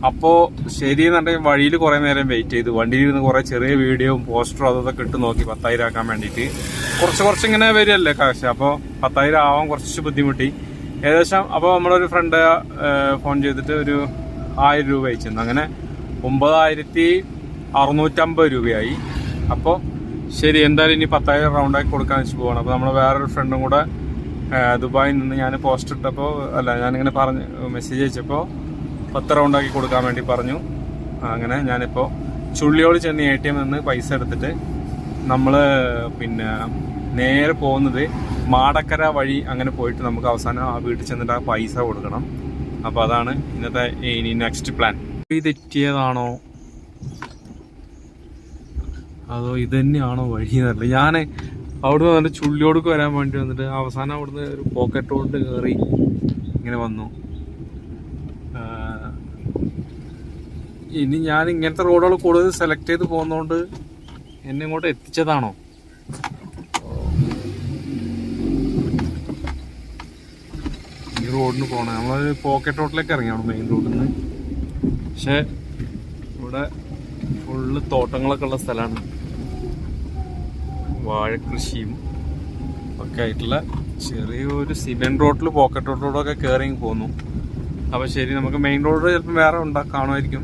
അപ്പോൾ ശരി എന്നുണ്ടെങ്കിൽ വഴിയിൽ കുറേ നേരം വെയിറ്റ് ചെയ്തു. വണ്ടിയിൽ ഇരുന്ന് കുറേ ചെറിയ വീഡിയോയും പോസ്റ്ററും അതൊക്കെ ഇട്ട് നോക്കി പത്തായിരം ആക്കാൻ വേണ്ടിയിട്ട്. കുറച്ച് കുറച്ച് ഇങ്ങനെ വരികയല്ലേ കാശ്. അപ്പോൾ പത്തായിരം ആവാൻ കുറച്ച് ബുദ്ധിമുട്ടി. ഏകദേശം അപ്പോൾ നമ്മളൊരു ഫ്രണ്ട് ഫോൺ ചെയ്തിട്ട് ഒരു ആയിരം രൂപ അയച്ചിരുന്നു അങ്ങനെ ഒമ്പതായിരത്തി അറുന്നൂറ്റമ്പത് രൂപയായി. അപ്പോൾ ശരി എന്തായാലും ഇനി പത്തായിരം റൗണ്ടാക്കി കൊടുക്കാൻ വെച്ച് പോവാണ്. അപ്പോൾ നമ്മൾ വേറൊരു ഫ്രണ്ടും കൂടെ ദുബായിൽ നിന്ന് ഞാൻ പോസ്റ്റ് ഇട്ടപ്പോൾ അല്ല ഞാനിങ്ങനെ പറഞ്ഞ് മെസ്സേജ് അയച്ചപ്പോൾ പത്ത് റൗണ്ടാക്കി കൊടുക്കാൻ വേണ്ടി പറഞ്ഞു. അങ്ങനെ ഞാനിപ്പോൾ ചുള്ളിയോട് ചെന്ന് എ ടി എം നിന്ന് പൈസ എടുത്തിട്ട് നമ്മൾ പിന്നെ നേരെ പോകുന്നത് മാടക്കര വഴി അങ്ങനെ പോയിട്ട് നമുക്ക് അവസാനം ആ വീട്ടിൽ ചെന്നിട്ട് ആ പൈസ കൊടുക്കണം. അപ്പോൾ അതാണ് ഇന്നത്തെ ഇനി നെക്സ്റ്റ് പ്ലാൻ ഇത് തെറ്റിയതാണോ? അതോ ഇത് തന്നെയാണോ വഴി എന്നല്ല ഞാൻ അവിടെ നല്ല ചുള്ളിയോടൊക്കെ വരാൻ വേണ്ടി വന്നിട്ട് അവസാനം അവിടുന്ന് ഒരു പോക്കറ്റ് കൊണ്ട് കയറി ഇങ്ങനെ വന്നു. ഇനി ഞാൻ ഇങ്ങനത്തെ റോഡുകൾ കൂടുതൽ സെലക്ട് ചെയ്ത് പോകുന്നതുകൊണ്ട് എന്നെ ഇങ്ങോട്ട് എത്തിച്ചതാണോ? ഈ റോഡിന് പോകണം നമ്മൾ പോക്കറ്റ് റോഡിലേക്ക് ഇറങ്ങിയാണ് മെയിൻ റോഡിൽ നിന്ന് പക്ഷേ ഇവിടെ ഫുള്ള് തോട്ടങ്ങളൊക്കെ ഉള്ള സ്ഥലമാണ്. വാഴക്കൃഷിയും ഒക്കെ ആയിട്ടുള്ള ചെറിയൊരു സിമെന്റ് റോഡിൽ പോക്കറ്റ് റോഡിലൂടെ കയറി പോന്നു. അപ്പോൾ ശരി നമുക്ക് മെയിൻ റോഡ് ചിലപ്പം വേറെ ഉണ്ടാ കാണുമായിരിക്കും.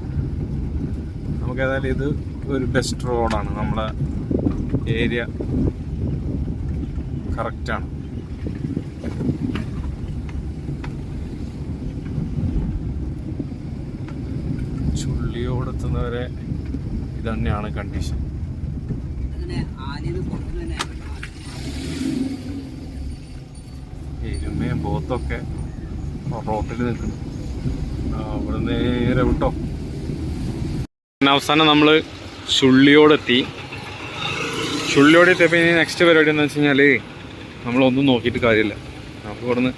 നമുക്ക് ഏതായാലും ഇത് ഒരു ബെസ്റ്റ് റോഡാണ് നമ്മളെ ഏരിയ കറക്റ്റാണ് ചുള്ളിയോടെത്തുന്നവരെ ഇത് തന്നെയാണ് കണ്ടീഷൻ അങ്ങനെ ആദ്യം പുറത്തു തന്നെ എരുമയും പോത്തൊക്കെ റോട്ടിൽ നിൽക്കുന്നു. അവിടെ നേരെ വിട്ടോ? അവസാനം നമ്മൾ ചുള്ളിയോടെത്തി. ചുള്ളിയോടെ എത്തിയപ്പോൾ ഇനി നെക്സ്റ്റ് പരിപാടി എന്ന് വെച്ച് കഴിഞ്ഞാൽ നമ്മളൊന്നും നോക്കിയിട്ട് കാര്യമില്ല. നമുക്ക് ഇവിടുന്ന്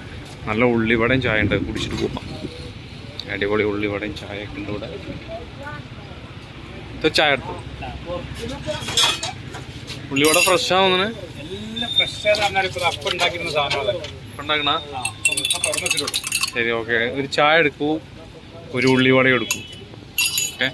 നല്ല ഉള്ളിവടയും ചായ ഉണ്ട് കുടിച്ചിട്ട് പോകാം അടിപൊളി ഉള്ളിവടയും ചായ ഒക്കെ ഉണ്ട് ഇവിടെ. ചായ എടുത്തു? ഉള്ളിവട ഫ്രഷ് എല്ലാം അപ്പം ഉണ്ടാക്കിയിരുന്ന വെച്ചിട്ടുള്ളൂ ശരി ഓക്കെ ഒരു ചായ എടുക്കൂ. ഒരു ഉള്ളിവട എടുക്കൂ. ഓക്കെ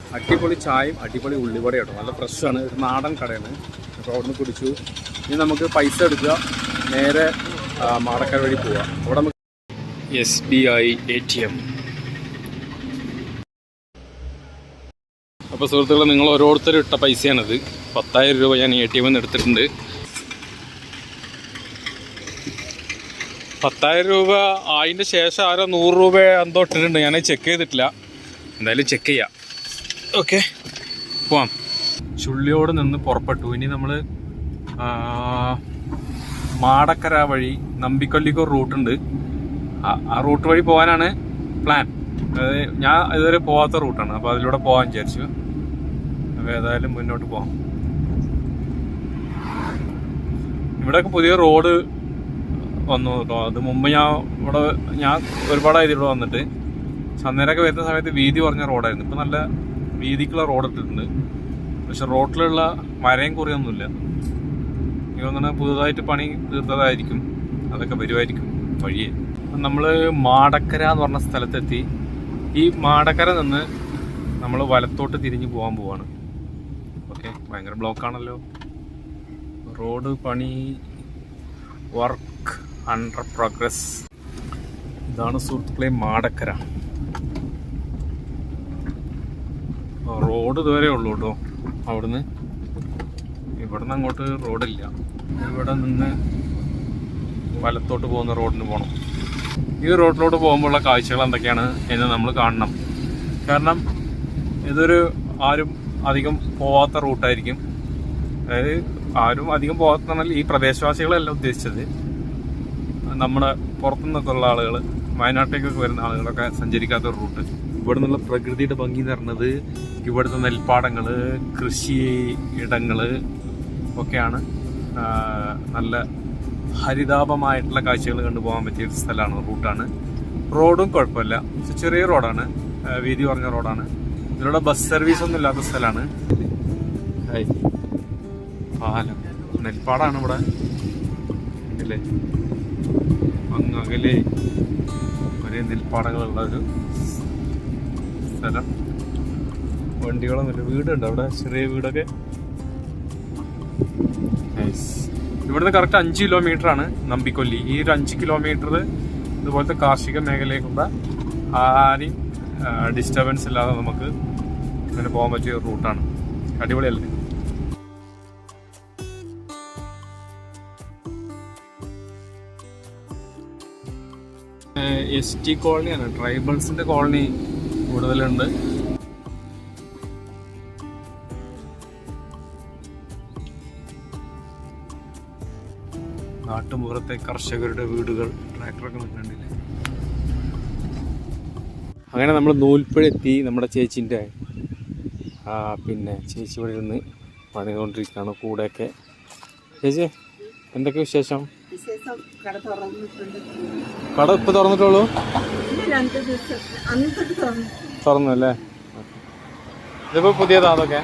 അടിപൊളി ചായയും അടിപൊളി ഉള്ളിവട കേട്ടോ. നല്ല ഫ്രഷാണ് ഒരു നാടൻ കടയാണ്. അപ്പോൾ അവിടുന്ന് കുടിച്ചു. ഇനി നമുക്ക് പൈസ എടുക്കുക. നേരെ മാടക്കര വഴി പോവുക അവിടെ S B I A T M. അപ്പോൾ സുഹൃത്തുക്കളെ നിങ്ങൾ ഓരോരുത്തരും ഇട്ട പൈസയാണിത്. പത്തായിരം രൂപ ഞാൻ എ ടി എമ്മിൽ നിന്ന് എടുത്തിട്ടുണ്ട്. പത്തായിരം രൂപ അതിന്റെ ശേഷം ആരോ നൂറ് രൂപ എന്തോ ഇട്ടിട്ടുണ്ട്. ഞാൻ ചെക്ക് ചെയ്തിട്ടില്ല. എന്തായാലും ചെക്ക് ചെയ്യാം. ഓക്കെ പോവാം. ചുള്ളിയോട് നിന്ന് പുറപ്പെട്ടു. ഇനി നമ്മൾ മാടക്കര വഴി നമ്പിക്കൊല്ലിക്കൊരു റൂട്ടുണ്ട്. ആ- റൂട്ട് വഴി പോകാനാണ് പ്ലാൻ അതായത് ഞാൻ ഇതുവരെ പോകാത്ത റൂട്ടാണ്. അപ്പോൾ അതിലൂടെ പോകാൻ വിചാരിച്ചു. അപ്പോൾ ഏതായാലും മുന്നോട്ട് പോകാം ഇവിടെയൊക്കെ പുതിയ റോഡ് വന്നു കേട്ടോ. അത് മുമ്പ് ഞാൻ ഇവിടെ ഞാൻ ഒരുപാടായത് ഇവിടെ വന്നിട്ട് ചന്ദനൊക്കെ വരുന്ന സമയത്ത് വീതി കുറഞ്ഞ റോഡായിരുന്നു. ഇപ്പം നല്ല വീതിക്കുള്ള റോഡ് ഇട്ടിട്ടുണ്ട്. പക്ഷെ റോഡിലുള്ള മരയും കുറിയൊന്നുമില്ല. ഇങ്ങനെ പുതുതായിട്ട് പണി തീർത്തതായിരിക്കും. അതൊക്കെ വരുമായിരിക്കും വഴിയെ. നമ്മൾ മാടക്കര എന്ന് പറഞ്ഞ സ്ഥലത്തെത്തി. ഈ മാടക്കര നിന്ന് നമ്മൾ വലത്തോട്ട് തിരിഞ്ഞ് പോകാൻ പോവാണ്. ഓക്കെ ഭയങ്കര ബ്ലോക്കാണല്ലോ. റോഡ് പണി വർക്ക് അണ്ടർ പ്രോഗ്രസ്. ഇതാണ് സുഹൃത്തുക്കളെ മാടക്കര. റോഡ് ഇതുവരെ ഉള്ളൂ കേട്ടോ. അവിടുന്ന് ഇവിടുന്ന് അങ്ങോട്ട് റോഡില്ല. ഇവിടെ നിന്ന് വലത്തോട്ട് പോകുന്ന റോഡിന് പോകണം ഈ റോഡിലോട്ട് പോകുമ്പോഴുള്ള കാഴ്ചകൾ എന്തൊക്കെയാണ് എന്ന് നമ്മൾ കാണണം. കാരണം ഇതൊരു ആരും അധികം പോവാത്ത റൂട്ടായിരിക്കും. അതായത് ആരും അധികം പോകാത്ത ഈ പ്രദേശവാസികളല്ല ഉദ്ദേശിച്ചത്. നമ്മുടെ പുറത്തു ഉള്ള ആളുകൾ വയനാട്ടിലേക്കൊക്കെ വരുന്ന ആളുകളൊക്കെ സഞ്ചരിക്കാത്ത ഒരു റൂട്ട്. ഇവിടെ നിന്നുള്ള പ്രകൃതിയുടെ ഭംഗി എന്ന് പറഞ്ഞത് ഇവിടുത്തെ നെൽപ്പാടങ്ങൾ കൃഷി ഇടങ്ങൾ ഒക്കെയാണ് നല്ല ഹരിതാപമായിട്ടുള്ള കാഴ്ചകൾ കണ്ടുപോകാൻ പറ്റിയ ഒരു സ്ഥലമാണ് റൂട്ടാണ്. റോഡും കുഴപ്പമില്ല. ചെറിയ റോഡാണ്. വീതി കുറഞ്ഞ റോഡാണ്. ഇതിലൂടെ ബസ് സർവീസ് ഒന്നും ഇല്ലാത്ത സ്ഥലമാണ്. പാലം. നെൽപ്പാടാണ് ഇവിടെ. അല്ലേ അങ്ങകലെ ഒരേ നെൽപ്പാടങ്ങളുള്ള ഒരു സ്ഥലം. വണ്ടികളൊന്നുമില്ല. വീടുണ്ട് അവിടെ. ചെറിയ വീടൊക്കെ. Nice. ഇവിടുന്ന് കറക്റ്റ് അഞ്ച് കിലോമീറ്റർ ആണ് നമ്പിക്കൊല്ലി. ഈ ഒരു അഞ്ച് കിലോമീറ്റർ ഇതുപോലത്തെ കാർഷിക മേഖലയിലുള്ള ആരെയും ഡിസ്റ്റർബൻസ് ഇല്ലാതെ നമുക്ക് ഇങ്ങനെ പോകാൻ പറ്റിയ റൂട്ടാണ് അടിപൊളിയല്ലേ? എസ് ടി കോളനിയാണ് ട്രൈബൽസിന്റെ കോളനി കൂടുതലുണ്ട്. നാട്ടുമുഖത്തെ കർഷകരുടെ വീടുകൾ ട്രാക്ടറൊക്കെ കണ്ടില്ലേ? അങ്ങനെ നമ്മൾ നൂൽപ്പുഴെത്തി നമ്മുടെ ചേച്ചിന്റെ ആ പിന്നെ ചേച്ചി ഇവിടെ ഇരുന്ന് പണിതുകൊണ്ടിരിക്കുകയാണ് കൂടെയൊക്കെ. ചേച്ചി എന്തൊക്കെ വിശേഷം? വിശേഷം കട തുറന്നിട്ടുണ്ട്. കട ഇപ്പോൾ തുറന്നിട്ടുള്ളൂ? തുറന്നു. തുറന്നു അല്ലേ? ഇതിപ്പോൾ പുതിയതാ അതൊക്കെ?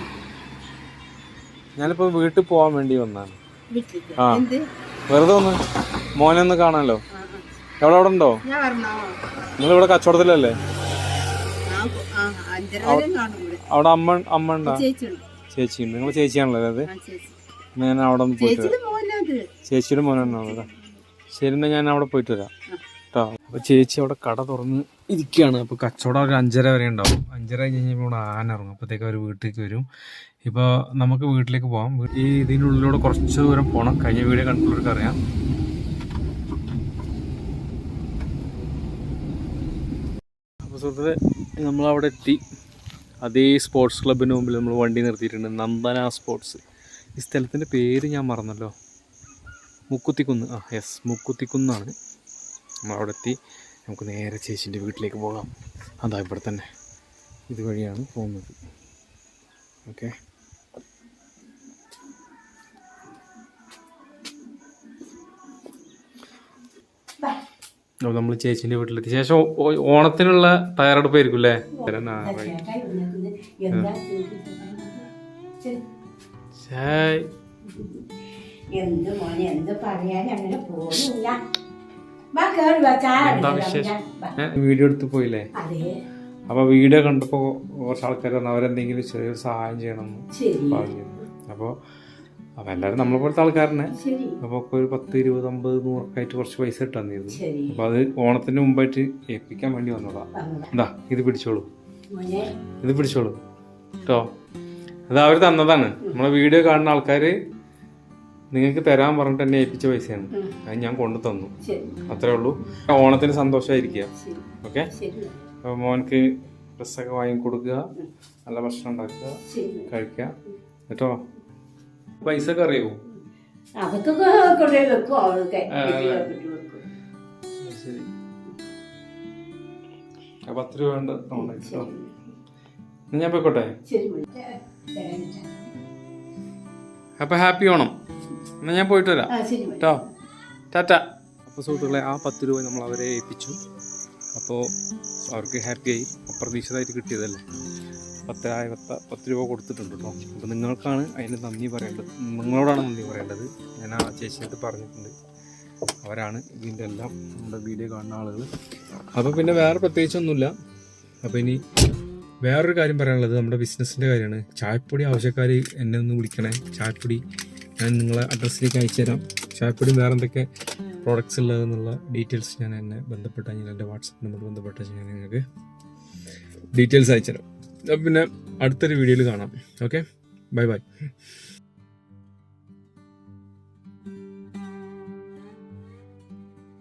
ഞാനിപ്പോൾ വീട്ടിൽ പോകാൻ വേണ്ടി വന്നാണ് ആ. വെറുതെ ഒന്ന് മോനെ ഒന്ന് കാണാമല്ലോ. എവിടെ അവിടെ ഉണ്ടോ? ഞാൻ ഇവിടെ നിങ്ങളിവിടെ കച്ചവടത്തിലല്ലേ? അവിടെ അമ്മ അമ്മ ഉണ്ടാ? ചേച്ചി ഉണ്ട്. നിങ്ങൾ ചേച്ചിയാണല്ലോ അതായത് ഞാൻ അവിടെ പോയിട്ട് ചേച്ചിയുടെ മോനാണല്ലോ ശരി എന്നാ ഞാൻ അവിടെ പോയിട്ട് വരാം. കേട്ടോ അപ്പൊ ചേച്ചി അവിടെ കട തുറന്ന് ഇരിക്കുകയാണ്. അപ്പൊ കച്ചവടം ഒരു അഞ്ചര വരെ ഉണ്ടാവും. അഞ്ചര കഴിഞ്ഞ് കഴിഞ്ഞാൽ ഇവിടെ ആന ഇറങ്ങും അപ്പോഴത്തേക്ക് അവർ വീട്ടിലേക്ക് വരും. ഇപ്പോൾ നമുക്ക് വീട്ടിലേക്ക് പോകാം ഈ ഇതിന്റെ ഉള്ളിലൂടെ കുറച്ച് ദൂരം പോകണം കഴിഞ്ഞ വീഡിയോ കണ്ടുള്ളവർക്ക് അറിയാം. അപ്പോൾ സുഹൃത്ത് നമ്മളവിടെ എത്തി. അതേ സ്പോർട്സ് ക്ലബിന് മുമ്പിൽ നമ്മൾ വണ്ടി നിർത്തിയിട്ടുണ്ട്. നന്ദന സ്പോർട്സ് ഈ സ്ഥലത്തിന്റെ പേര് ഞാൻ മറന്നല്ലോ. മുക്കുത്തിക്കുന്ന്. ആ യെസ് മുക്കുത്തിക്കുന്നാണ്. നമ്മൾ അവിടെ എത്തി നമുക്ക് നേരെ ചേച്ചീന്റെ വീട്ടിലേക്ക് പോകാം. അതാ ഇവിടെ തന്നെ. ഇതുവഴിയാണ് പോകുന്നത്. ഓക്കെ. അപ്പോൾ നമ്മൾ ചേച്ചീന്റെ വീട്ടിലെത്തി. ശേഷം ഓണത്തിനുള്ള ഓണത്തിനുള്ള തയ്യാറെടുപ്പായിരിക്കും അല്ലേ. എന്ത് മോനെ എന്ത് പറയാൻ അങ്ങനെ പോകുന്നില്ല വീഡിയോ എടുത്ത് പോയില്ലേ? അപ്പൊ വീഡിയോ കണ്ടപ്പോ കുറച്ച് ആൾക്കാർ പറഞ്ഞു അവരെന്തെങ്കിലും ചെറിയൊരു സഹായം ചെയ്യണം പറഞ്ഞു. അപ്പോൾ എല്ലാവരും നമ്മളെ പോലത്തെ ആൾക്കാരനെ അപ്പൊ ഒരു പത്ത് ഇരുപത് അമ്പത് നൂറൊക്കെ ആയിട്ട് കുറച്ച് പൈസ ഇട്ട് തന്നിരുന്നു അപ്പോൾ അത് ഓണത്തിന് മുമ്പായിട്ട് ഏൽപ്പിക്കാൻ വേണ്ടി വന്നതാ. വന്നതാ. എന്താ ഇത് പിടിച്ചോളൂ. ഇത് പിടിച്ചോളൂ. കേട്ടോ അത് അവർ തന്നതാണ്. നമ്മളെ വീഡിയോ കാണുന്ന ആൾക്കാർ നിങ്ങൾക്ക് തരാൻ പറഞ്ഞിട്ട് എന്നെ ഏൽപ്പിച്ച പൈസയാണ്. അത് ഞാൻ കൊണ്ടു തന്നു. അത്രേ ഉള്ളൂ. ഓണത്തിന് സന്തോഷമായിരിക്കുക ഓക്കെ? അപ്പൊ മോൻക്ക് ഡ്രസ്സൊക്കെ വാങ്ങി കൊടുക്കുക. നല്ല ഭക്ഷണം ഉണ്ടാക്കുക. കഴിക്കുക. കേട്ടോ? പൈസ ഒക്കെ ശരി. ആ പത്ത് രൂപ എന്നാ ഞാൻ പോയിക്കോട്ടെ? അപ്പോൾ ഹാപ്പി ഓണം. എന്നാൽ ഞാൻ പോയിട്ട് വരാം കേട്ടോ ടാറ്റ. അപ്പോൾ സുഹൃത്തുക്കളെ ആ പത്ത് രൂപ നമ്മൾ അവരെ ഏൽപ്പിച്ചു. അപ്പോൾ അവർക്ക് ഹാപ്പിയായി. അപ്രതീക്ഷിതമായിട്ട് കിട്ടിയതല്ലേ? പത്തായ പത്ത പത്ത് രൂപ കൊടുത്തിട്ടുണ്ട് കേട്ടോ അപ്പോൾ നിങ്ങൾക്കാണ് അതിന് നന്ദി പറയേണ്ടത്. നിങ്ങളോടാണ് നന്ദി പറയേണ്ടത്. ഞാൻ ആ ചേച്ചിയായിട്ട് പറഞ്ഞിട്ടുണ്ട്. അവരാണ് ഇതിന്റെ എല്ലാം നമ്മുടെ വീഡിയോ കാണുന്ന ആളുകൾ അപ്പോൾ പിന്നെ വേറെ പ്രത്യേകിച്ചൊന്നുമില്ല. അപ്പോൾ ഇനി വേറൊരു കാര്യം പറയാനുള്ളത് നമ്മുടെ ബിസിനസ്സിന്റെ കാര്യമാണ്. ചായപ്പൊടി ആവശ്യക്കാർ എന്നെ ഒന്ന് വിളിക്കണേ. ചായപ്പൊടി ഞാൻ നിങ്ങളെ അഡ്രസ്സിലേക്ക് അയച്ചു തരാം. ചായപ്പൊടിയും വേറെ എന്തൊക്കെ പ്രോഡക്റ്റ്സ് ഉള്ളതെന്നുള്ള ഡീറ്റെയിൽസ് ഞാൻ എന്നെ ബന്ധപ്പെട്ട കഴിഞ്ഞാൽ എന്റെ വാട്സപ്പ് നമ്പർ ബന്ധപ്പെട്ട് ഞാൻ നിങ്ങൾക്ക് ഡീറ്റെയിൽസ് അയച്ചു തരാം. പിന്നെ അടുത്തൊരു വീഡിയോയിൽ കാണാം. Okay bye bye